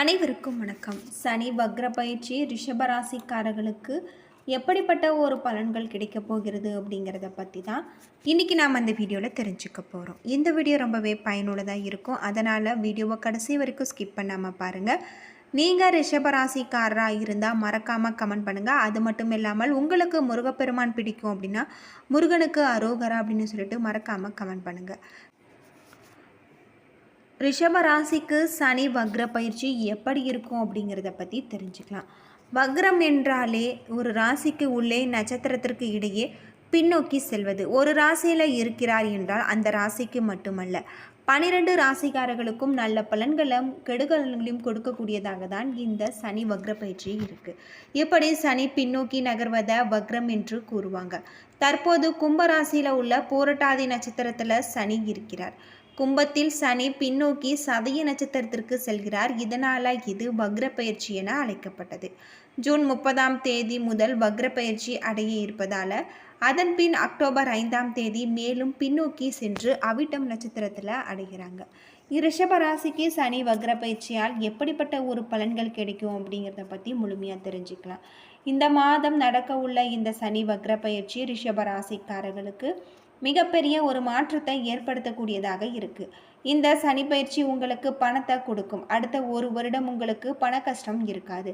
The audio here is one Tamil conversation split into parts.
அனைவருக்கும் வணக்கம். சனி வக்ர பயிற்சி ரிஷபராசிக்காரர்களுக்கு எப்படிப்பட்ட ஒரு பலன்கள் கிடைக்க போகிறது அப்படிங்கிறத பற்றி தான் இன்றைக்கி நாம் அந்த வீடியோவில் தெரிஞ்சுக்க போகிறோம் இந்த வீடியோ ரொம்பவே பயனுள்ளதாக இருக்கும். அதனால் வீடியோவை கடைசி வரைக்கும் ஸ்கிப் பண்ணாமல் பாருங்கள் நீங்கள் ரிஷபராசிக்காரராக இருந்தால் மறக்காமல் கமெண்ட் பண்ணுங்கள் அது மட்டும் இல்லாமல் உங்களுக்கு முருகப்பெருமான் பிடிக்கும் அப்படின்னா முருகனுக்கு அரோகரா அப்படின்னு சொல்லிட்டு மறக்காமல் கமெண்ட் பண்ணுங்கள் ரிஷப ராசிக்கு சனி வக்ர பயிற்சி எப்படி இருக்கும் அப்படிங்கிறத பற்றி தெரிஞ்சுக்கலாம். வக்ரம் என்றாலே ஒரு ராசிக்கு உள்ளே நட்சத்திரத்திற்கு இடையே பின்னோக்கி செல்வது. ஒரு ராசியில் இருக்கிறார் என்றால் அந்த ராசிக்கு மட்டுமல்ல. பனிரெண்டு ராசிக்காரர்களுக்கும் நல்ல பலன்களும் கெடுகலன்களையும் கொடுக்கக்கூடியதாக தான் இந்த சனி வக்ர பயிற்சி இருக்குது இப்படி சனி பின்னோக்கி நகர்வதை வக்ரம் என்று கூறுவாங்க. தற்போது கும்பராசியில் உள்ள போரட்டாதி நட்சத்திரத்தில் சனி இருக்கிறார். கும்பத்தில் சனி பின்னோக்கி சதய நட்சத்திரத்திற்கு செல்கிறார். இதனால் இது வக்ர பயிற்சி என அழைக்கப்பட்டது. ஜூன் முப்பதாம் தேதி முதல் வக்ர பயிற்சி அடைய இருப்பதால் அதன் பின் அக்டோபர் ஐந்தாம் தேதி மேலும் பின்னோக்கி சென்று அவிட்டம் நட்சத்திரத்தில் அடைகிறாங்க. ரிஷப ராசிக்கு சனி வக்ர பயிற்சியால் எப்படிப்பட்ட ஒரு பலன்கள் கிடைக்கும் அப்படிங்கிறத பற்றி முழுமையாக தெரிஞ்சுக்கலாம். இந்த மாதம் நடக்க உள்ள இந்த சனி வக்ர பயிற்சி ரிஷப ராசிக்காரர்களுக்கு மிகப்பெரிய ஒரு மாற்றத்தை ஏற்படுத்தக்கூடியதாக இருக்குது இந்த சனி பயிற்சி உங்களுக்கு பணத்தை கொடுக்கும். அடுத்த ஒரு வருடம் உங்களுக்கு பண கஷ்டம் இருக்காது.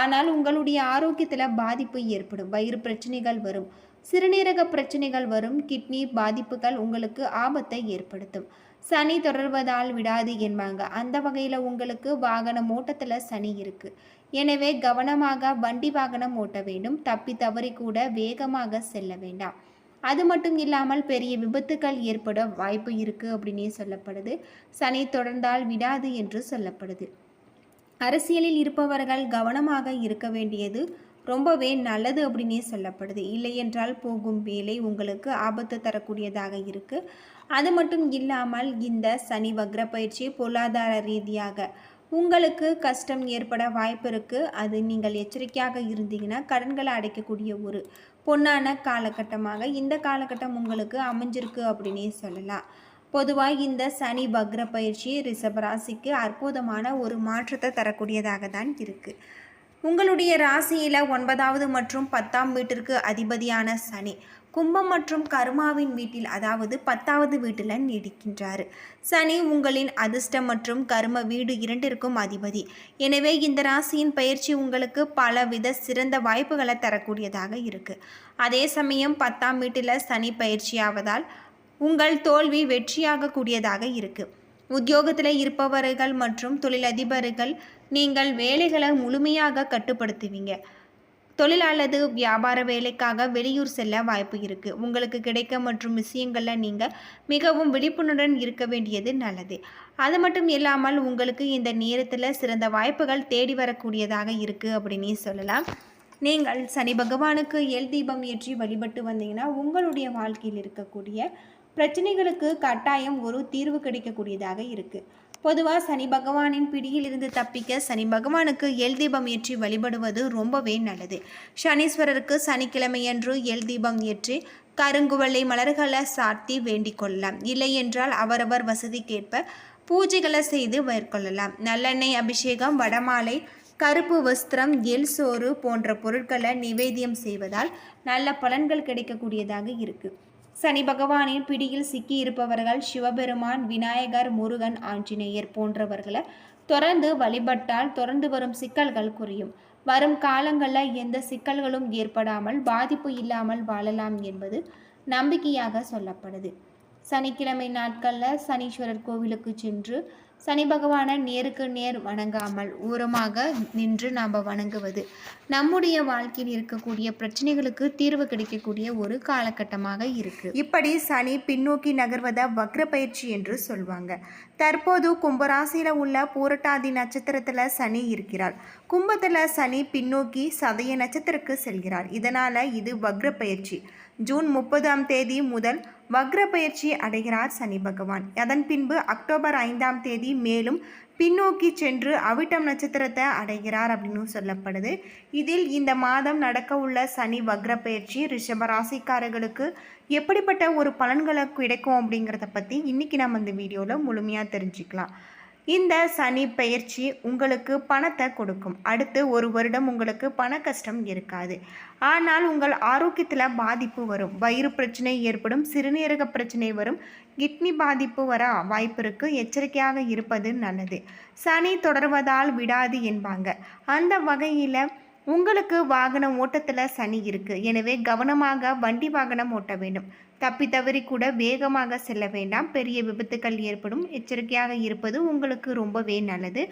ஆனால் உங்களுடைய ஆரோக்கியத்தில் பாதிப்பு ஏற்படும். வயிறு பிரச்சனைகள் வரும். சிறுநீரக பிரச்சனைகள் வரும். கிட்னி பாதிப்புகள் உங்களுக்கு ஆபத்தை ஏற்படுத்தும். சனி தொடர்வதால் விடாது என்பாங்க. அந்த வகையில் உங்களுக்கு வாகனம் ஓட்டத்தில் சனி இருக்கு. எனவே கவனமாக வண்டி வாகனம் ஓட்ட வேண்டும். தப்பி தவறி கூட வேகமாக செல்ல வேண்டாம். அது மட்டும் இல்லாமல் பெரிய விபத்துக்கள் ஏற்பட வாய்ப்பு இருக்குது அப்படின்னே சொல்லப்படுது. சனி தொடர்ந்தால் விடாது என்று சொல்லப்படுது. அரசியலில் இருப்பவர்கள் கவனமாக இருக்க வேண்டியது ரொம்பவே நல்லது அப்படின்னே சொல்லப்படுது. இல்லை என்றால் போகும் வேலை உங்களுக்கு ஆபத்து தரக்கூடியதாக இருக்குது அது மட்டும் இல்லாமல் இந்த சனி வக்ர பயிற்சி பொருளாதார ரீதியாக உங்களுக்கு கஷ்டம் ஏற்பட வாய்ப்பு இருக்குது அது நீங்கள் எச்சரிக்கையாக இருந்தீங்கன்னா கடன்களை அடைக்கக்கூடிய ஒரு பொன்னான காலகட்டமாக இந்த காலகட்டம் உங்களுக்கு அமைஞ்சிருக்கு அப்படின்னே சொல்லலாம். பொதுவாக இந்த சனி பக்ர பயிற்சி ரிஷபராசிக்கு அற்புதமான ஒரு மாற்றத்தை தரக்கூடியதாக தான் இருக்குது உங்களுடைய ராசியில் ஒன்பதாவது மற்றும் பத்தாம் வீட்டிற்கு அதிபதியான சனி கும்பம் மற்றும் கர்மாவின் வீட்டில் அதாவது பத்தாவது வீட்டில் நீடிக்கின்றார். சனி உங்களின் அதிர்ஷ்டம் மற்றும் கர்ம வீடு இரண்டிற்கும் அதிபதி. எனவே இந்த ராசியின் பயிற்சி உங்களுக்கு பலவித சிறந்த வாய்ப்புகளை தரக்கூடியதாக இருக்குது அதே சமயம் பத்தாம் வீட்டில் சனி பயிற்சியாவதால் உங்கள் தோல்வி வெற்றியாக கூடியதாக இருக்குது உத்தியோகத்தில் இருப்பவர்கள் மற்றும் தொழிலதிபர்கள் நீங்கள் வேலைகளை முழுமையாக கட்டுப்படுத்துவீங்க. தொழில் அல்லது வியாபார வேலைக்காக வெளியூர் செல்ல வாய்ப்பு இருக்குது உங்களுக்கு கிடைக்க மற்றும் விஷயங்களில் நீங்கள் மிகவும் விழிப்புணர்வுடன் இருக்க வேண்டியது நல்லது. அது மட்டும் இல்லாமல் உங்களுக்கு இந்த நேரத்தில் சிறந்த வாய்ப்புகள் தேடி வரக்கூடியதாக இருக்குது அப்படின்னு சொல்லலாம். நீங்கள் சனி பகவானுக்கு எல் தீபம் ஏற்றி வழிபட்டு வந்தீங்கன்னா உங்களுடைய வாழ்க்கையில் இருக்கக்கூடிய பிரச்சனைகளுக்கு கட்டாயம் ஒரு தீர்வு கிடைக்கக்கூடியதாக இருக்குது பொதுவாக சனி பகவானின் பிடியில் இருந்து தப்பிக்க சனி பகவானுக்கு எல் தீபம் ஏற்றி வழிபடுவது ரொம்பவே நல்லது. சனீஸ்வரருக்கு சனிக்கிழமையன்று எல் தீபம் ஏற்றி கருங்குவளை மலர்களை சாத்தி வேண்டிக் கொள்ளலாம். இல்லை என்றால் அவரவர் வசதிக்கேற்ப பூஜைகளை செய்து மேற்கொள்ளலாம். நல்லெண்ணெய் அபிஷேகம் வடமாலை கருப்பு வஸ்திரம் எல் சோறு போன்ற பொருட்களை நிவேதியம் செய்வதால் நல்ல பலன்கள் கிடைக்கக்கூடியதாக இருக்குது சனி பகவானின் பிடியில் சிக்கி இருப்பவர்கள் சிவபெருமான் விநாயகர் முருகன் ஆஞ்சநேயர் போன்றவர்களை தொடர்ந்து வழிபட்டால் தொடர்ந்து வரும் சிக்கல்கள் குறையும். வரும் காலங்களில் எந்த சிக்கல்களும் ஏற்படாமல் பாதிப்பு இல்லாமல் வாழலாம் என்பது நம்பிக்கையாக சொல்லப்படுது. சனிக்கிழமை நாட்களில் சனீஸ்வரர் கோவிலுக்கு சென்று சனி பகவானை நேருக்கு நேர் வணங்காமல் ஊரமாக நின்று நாம் வணங்குவது. நம்முடைய வாழ்க்கையில் இருக்கக்கூடிய பிரச்சனைகளுக்கு தீர்வு கிடைக்கக்கூடிய ஒரு காலகட்டமாக இருக்கு. இப்படி சனி பின்னோக்கி நகர்வத வக்ர பயிற்சி என்று சொல்வாங்க. தற்போது கும்பராசியில் உள்ள பூரட்டாதி நட்சத்திரத்தில் சனி இருக்கிறார். கும்பத்தில் சனி பின்னோக்கி சதய நட்சத்திரக்கு செல்கிறார். இதனால் இது வக்ர பயிற்சி. ஜூன் முப்பதாம் தேதி முதல் வக்ர பயிற்சி அடைகிறார் சனி பகவான். அதன் பின்பு அக்டோபர் ஐந்தாம் தேதி மேலும் பின்னோக்கி சென்று அவிட்டம் நட்சத்திரத்தை அடைகிறார் அப்படின்னு சொல்லப்படுது. இதில் இந்த மாதம் நடக்க உள்ள சனி வக்ர பயிற்சி ரிஷப ராசிக்காரர்களுக்கு எப்படிப்பட்ட ஒரு பலன்களை கிடைக்கும் அப்படிங்கிறத பற்றி இன்றைக்கி நம்ம இந்த வீடியோவில் முழுமையாக தெரிஞ்சுக்கலாம். இந்த சனி பெயர்ச்சி உங்களுக்கு பணத்தை கொடுக்கும். அடுத்து ஒரு வருடம் உங்களுக்கு பண கஷ்டம் இருக்காது. ஆனால் உங்கள் ஆரோக்கியத்தில் பாதிப்பு வரும். வயிறு பிரச்சனை ஏற்படும். சிறுநீரக பிரச்சனை வரும். கிட்னி பாதிப்பு வர வாய்ப்பிற்கு எச்சரிக்கையாக இருப்பது நல்லது. சனி தொடர்வதால் விடாது என்பாங்க. அந்த வகையில் உங்களுக்கு வாகன ஓட்டத்தில் சனி இருக்குது எனவே கவனமாக வண்டி வாகனம் ஓட்ட வேண்டும். தப்பி தவறி கூட வேகமாக செல்ல வேண்டாம். பெரிய விபத்துக்கள் ஏற்படும். எச்சரிக்கையாக இருப்பது உங்களுக்கு ரொம்பவே நல்லது.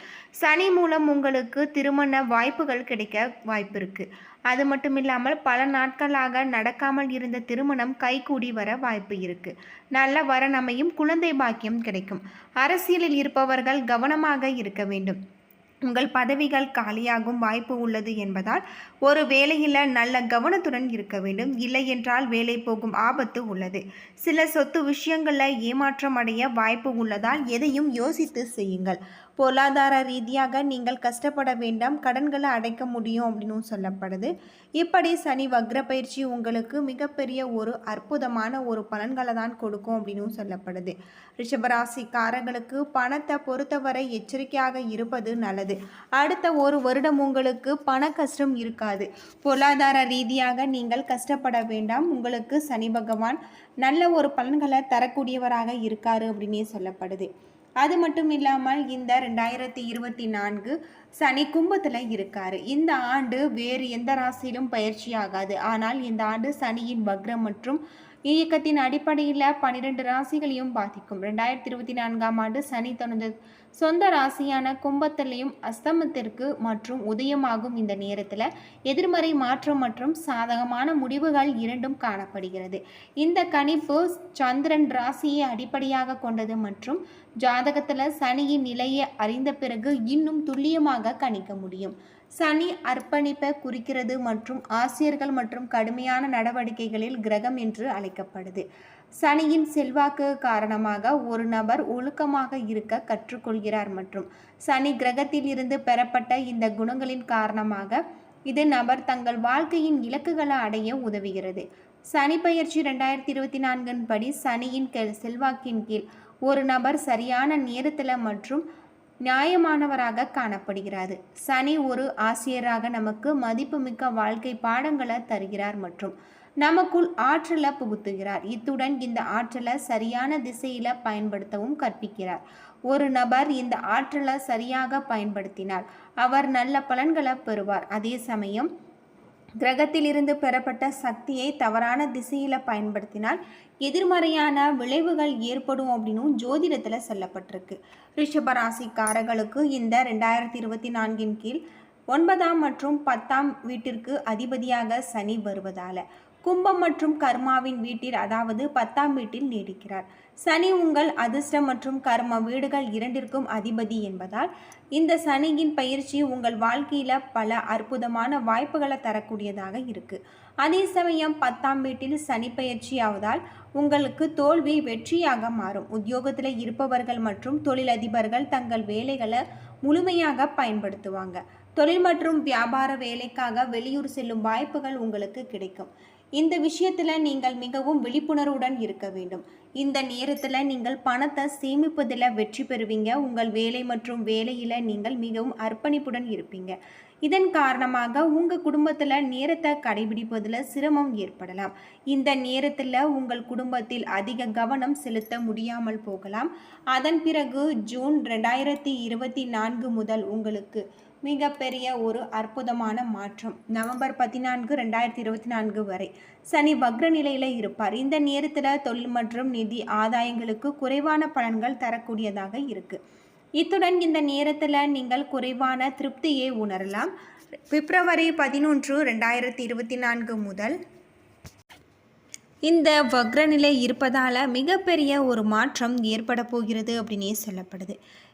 சனி மூலம் உங்களுக்கு திருமண வாய்ப்புகள் கிடைக்க வாய்ப்பு இருக்குது அது மட்டும் இல்லாமல் பல நாட்களாக நடக்காமல் இருந்த திருமணம் கைகூடி வர வாய்ப்பு இருக்குது நல்ல வரணமையும் குழந்தை பாக்கியம் கிடைக்கும். அரசியலில் இருப்பவர்கள் கவனமாக இருக்க வேண்டும். உங்கள் பதவிகள் காலியாகும் வாய்ப்பு உள்ளது என்பதால் ஒரு வேலையில் நல்ல கவனத்துடன் இருக்க வேண்டும். இல்லை என்றால் வேலை போகும் ஆபத்து உள்ளது. சில சொத்து விஷயங்களில் ஏமாற்றம் அடைய வாய்ப்பு உள்ளதால் எதையும் யோசித்து செய்யுங்கள். பொருளாதார ரீதியாக நீங்கள் கஷ்டப்பட வேண்டாம் கடன்களை அடைக்க முடியும் அப்படின்னு சொல்லப்படுது. இப்படி சனி வக்ர பயிற்சி உங்களுக்கு மிகப்பெரிய ஒரு அற்புதமான ஒரு பலன்களை தான் கொடுக்கும் அப்படின்னு சொல்லப்படுது. ரிஷபராசிக்காரர்களுக்கு பணத்தை பொறுத்தவரை எச்சரிக்கையாக இருப்பது நல்லது. அடுத்த ஒரு வருடம் உங்களுக்கு பண கஷ்டம் இருக்காது. பொருளாதார ரீதியாக நீங்கள் கஷ்டப்பட வேண்டாம். உங்களுக்கு சனி பகவான் நல்ல ஒரு பலன்களை தரக்கூடியவராக இருக்காரு அப்படின்னே சொல்லப்படுது. அது மட்டும் இல்லாமல் இந்த ரெண்டாயிரத்தி இருபத்தி நான்கு சனி கும்பத்தில் இருக்கார். இந்த ஆண்டு வேறு எந்த ராசியிலும் பயிற்சி ஆகாது. ஆனால் இந்த ஆண்டு சனியின் வக்ரம் மற்றும் இயக்கத்தின் அடிப்படையில் பன்னிரெண்டு ராசிகளையும் பாதிக்கும். ரெண்டாயிரத்தி இருபத்தி நான்காம் ஆண்டு சனி தனது சொந்த ராசியான கும்பத்திலையும் அஸ்தமத்திற்கு மற்றும் உதயமாகும் இந்த நேரத்தில் எதிர்மறை மாற்றம் மற்றும் சாதகமான முடிவுகள் இரண்டும் காணப்படுகிறது. இந்த கணிப்பு சந்திரன் ராசியை அடிப்படையாக கொண்டது மற்றும் ஜாதகத்தில் சனியின் நிலையை அறிந்த பிறகு இன்னும் துல்லியமாக கணிக்க முடியும். சனி அர்ப்பணிப்பை குறிக்கிறது மற்றும் ஆசிரியர்கள் மற்றும் கடுமையான நடவடிக்கைகளில் கிரகம் என்று அழைக்கப்படுது. சனியின் செல்வாக்கு காரணமாக ஒரு நபர் ஒழுக்கமாக இருக்க கற்றுக்கொள்கிறார் மற்றும் சனி கிரகத்தில் இருந்து பெறப்பட்ட இந்த குணங்களின் காரணமாக இது நபர் தங்கள் வாழ்க்கையின் இலக்குகளை அடைய உதவுகிறது. சனி பயிற்சி ரெண்டாயிரத்தி இருபத்தி நான்கின் படி சனியின் செல்வாக்கின் கீழ் ஒரு நபர் சரியான நேரத்தில் மற்றும் நியாயமானவராக காணப்படுகிறது சனி ஒரு ஆசிரியராக நமக்கு மதிப்புமிக்க வாழ்க்கை பாடங்களை தருகிறார் மற்றும் நமக்குள் ஆற்றலை புகுத்துகிறார். இத்துடன் இந்த ஆற்றலை சரியான திசையில பயன்படுத்தவும் கற்பிக்கிறார். ஒரு நபர் இந்த ஆற்றலை சரியாக பயன்படுத்தினார் அவர் நல்ல பலன்களை பெறுவார். அதே சமயம் கிரகத்திலிருந்து பெறப்பட்ட சக்தியை தவறான திசையில் பயன்படுத்தினால் எதிர்மறையான விளைவுகள் ஏற்படும் அப்படின்னும் ஜோதிடத்தில் சொல்லப்பட்டிருக்கு. ரிஷபராசிக்காரர்களுக்கு இந்த ரெண்டாயிரத்தி இருபத்தி நான்கின் கீழ் ஒன்பதாம் மற்றும் பத்தாம் வீட்டிற்கு அதிபதியாக சனி வருவதால் கும்பம் மற்றும் கர்மாவின் வீட்டில் அதாவது பத்தாம் வீட்டில் நீடிக்கிறார். சனி உங்கள் அதிர்ஷ்டம் மற்றும் கர்ம வீடுகள் இரண்டிற்கும் அதிபதி என்பதால் இந்த சனியின் பயிற்சி உங்கள் வாழ்க்கையில் பல அற்புதமான வாய்ப்புகளை தரக்கூடியதாக இருக்குது அதே சமயம் பத்தாம் வீட்டில் சனி பயிற்சி ஆவதால் உங்களுக்கு தோல்வி வெற்றியாக மாறும். உத்தியோகத்தில் இருப்பவர்கள் மற்றும் தொழிலதிபர்கள் தங்கள் வேலைகளை முழுமையாக பயன்படுத்துவாங்க. தொழில் மற்றும் வியாபார வேலைக்காக வெளியூர் செல்லும் வாய்ப்புகள் உங்களுக்கு கிடைக்கும். இந்த விஷயத்தில் நீங்கள் மிகவும் விழிப்புணர்வுடன் இருக்க வேண்டும். இந்த நேரத்தில் நீங்கள் பணத்தை சேமிப்பதில் வெற்றி பெறுவீங்க. உங்கள் வேலை மற்றும் வேலையில் நீங்கள் மிகவும் அர்ப்பணிப்புடன் இருப்பீங்க. இதன் காரணமாக உங்கள் குடும்பத்தில் நேரத்தை கடைபிடிப்பதில் சிரமம் ஏற்படலாம். இந்த நேரத்தில் உங்கள் குடும்பத்தில் அதிக கவனம் செலுத்த முடியாமல் போகலாம். அதன் பிறகு ஜூன் ரெண்டாயிரத்தி இருபத்தி நான்கு முதல் உங்களுக்கு மிகப்பெரிய ஒரு அற்புதமான மாற்றம். நவம்பர் பதினான்கு ரெண்டாயிரத்தி இருபத்தி நான்கு வரை சனி வக்ர நிலையில் இருப்பார். இந்த நேரத்தில் தொழில் மற்றும் நிதி ஆதாயங்களுக்கு குறைவான பலன்கள் தரக்கூடியதாக இருக்கு. இத்துடன் இந்த நேரத்தில் நீங்கள் குறைவான திருப்தியை உணரலாம். பிப்ரவரி பதினொன்று ரெண்டாயிரத்தி இருபத்தி நான்கு முதல் இந்த வக்ரநிலை இருப்பதால் மிகப்பெரிய ஒரு மாற்றம் ஏற்பட போகிறது அப்படின்னே சொல்லப்படுது.